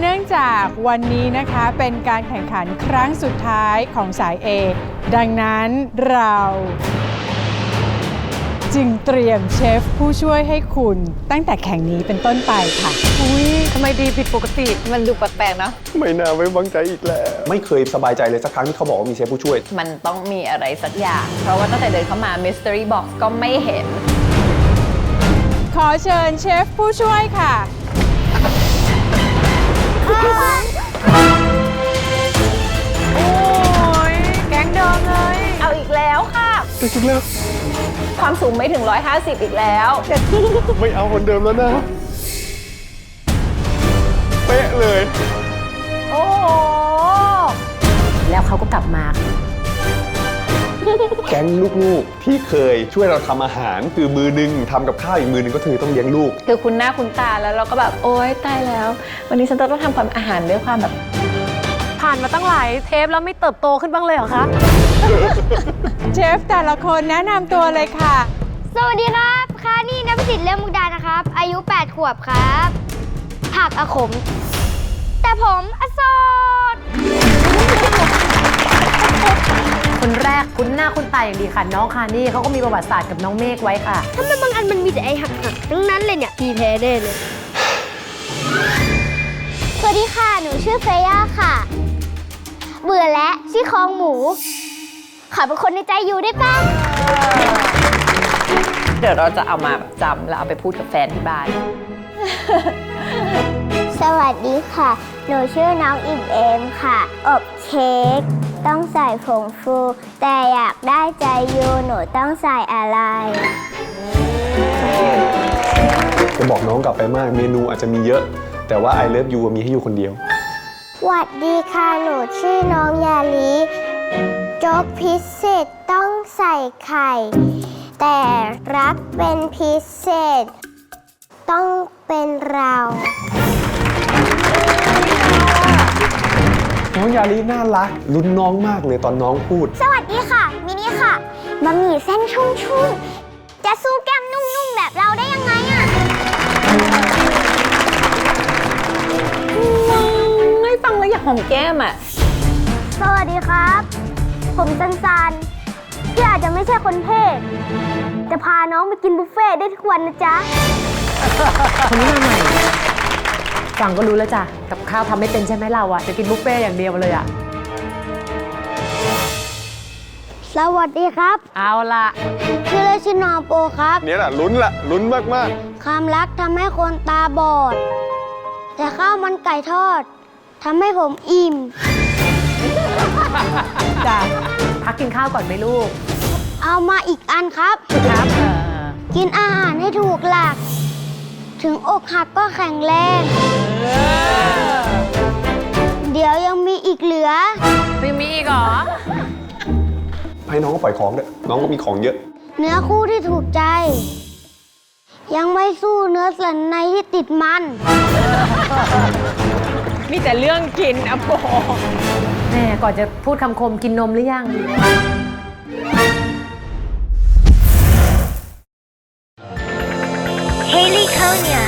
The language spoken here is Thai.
เนื่องจากวันนี้นะคะเป็นการแข่งขันครั้งสุดท้ายของสาย A ดังนั้นเรา จึงเตรียมเชฟผู้ช่วยให้คุณตั้งแต่แข่งนี้เป็นต้นไปค่ะ อุ้ยทำไมดีผิดปกติ มันดูแปลกๆเนาะ ไม่น่าไว้วางใจอีกแล้ว ไม่เคยสบายใจเลยสักครั้งที่เขาบอกว่ามีเชฟผู้ช่วย มันต้องมีอะไรสักอย่าง เพราะว่าตั้งแต่เดินเข้ามา Mystery Box ก็ไม่เห็น ขอเชิญเชฟผู้ช่วยค่ะ ค่ะจริงๆแล้ว ความสูงไม่ถึง 150 อีกแล้วไม่เอาคนเดิมแล้วนะ เป๊ะเลย โอ้โหแล้วเขาก็กลับมา แก๊งลูกๆ ที่เคยช่วยเราทำอาหาร คือมือหนึงทำกับข้าวอีกมือหนึงก็คือต้องเลี้ยงลูก คือคุณหน้าคุณตาแล้วเราก็แบบ โอ๊ยตายแล้ว วันนี้ฉันจะต้องทำความอาหารด้วยความแบบ ผ่านมาตั้งหลายเทปแล้วไม่เติบโตขึ้นบ้างเลยเหรอคะ เชฟแต่ละคนแนะนำตัวเลยค่ะ สวัสดีครับคานี่นับสิทธิ์เรื่องมุกดานะครับ อายุ 8 ขวบครับ ผักอาขม แต่ผมอโสดคนแรกคุ้นหน้าคุ้นตาอย่างดีค่ะ น้องคานี่เขาก็มีประวัติศาสตร์กับน้องเมฆไว้ค่ะทำไมบางอันมันมีแต่ไอหักหักๆทั้งนั้นเลยเนี่ยพี่แพ้แน่เลย สวัสดีค่ะ หนูชื่อเฟย่าค่ะ เบื่อและซี่โครงหมู ขอเป็นคนในใจอยู่ได้ปะเดี๋ยวเราจะเอามาแบบจำแล้วเอาไปพูดกับแฟนที่บ้าน สวัสดีค่ะ หนูชื่อน้องอิ่มเอมค่ะ อบเค้ก ต้องใส่ผงฟู แต่อยากได้ใจยูหนูต้องใส่อะไร จะบอกน้องกลับไปมากเมนูอาจจะมีเยอะ แต่ว่า I love you มีให้อยู่คนเดียว หวัดดีค่ะ หนูชื่อน้องยาลีโจ๊กพิเศษต้องใส่ไข่ แต่รักเป็นพิเศษ ต้องเป็นเราน้องยาลีน่ารักลุ้นน้องมากเลยตอนน้องพูด สวัสดีค่ะ มินี่ค่ะบะหมี่เส้นชุ่มๆจะสู้ ฟังแล้วอยากหอมแก้มอะสวัสดีครับ ผมซันซันพี่อาจจะไม่ใช่คนเทศจะพาน้องไปกินบุฟเฟ่ต์ได้ทุกวันนะจ๊ะ คนนี้มาใหม่ฟังก็รู้แล้วจ้ะ กับข้าวทำไม่เป็นใช่ไหมเราอะจะกินบุฟเฟ่ต์อย่างเดียวเลยอะสวัสดีครับ เอาละชื่อเล่นชื่อน้องโปครับเนี่ยแหละลุ้นละลุ้นมากความรักทำให้คนตาบอด แต่ข้าวมันไก่ทอด ทำให้ผมอิ่ม จ้ะพักกินข้าวก่อนไหมลูกเอามาอีกอันครับ ครับเออกินอาหารให้ถูกหลัก ถึงอกหักก็แข็งแรง เดี๋ยวยังมีอีกเหลือไม่มีอีกเหรอๆให้น้องก็ปล่อยของเด้อน้องก็มีของเยอะ เนื้อคู่ที่ถูกใจ ยังไม่สู้เนื้อสันในที่ติดมัน มีแต่เรื่องกินอะโปแม่ก่อนจะพูดคำคมกินนมหรือยัง Haley Konya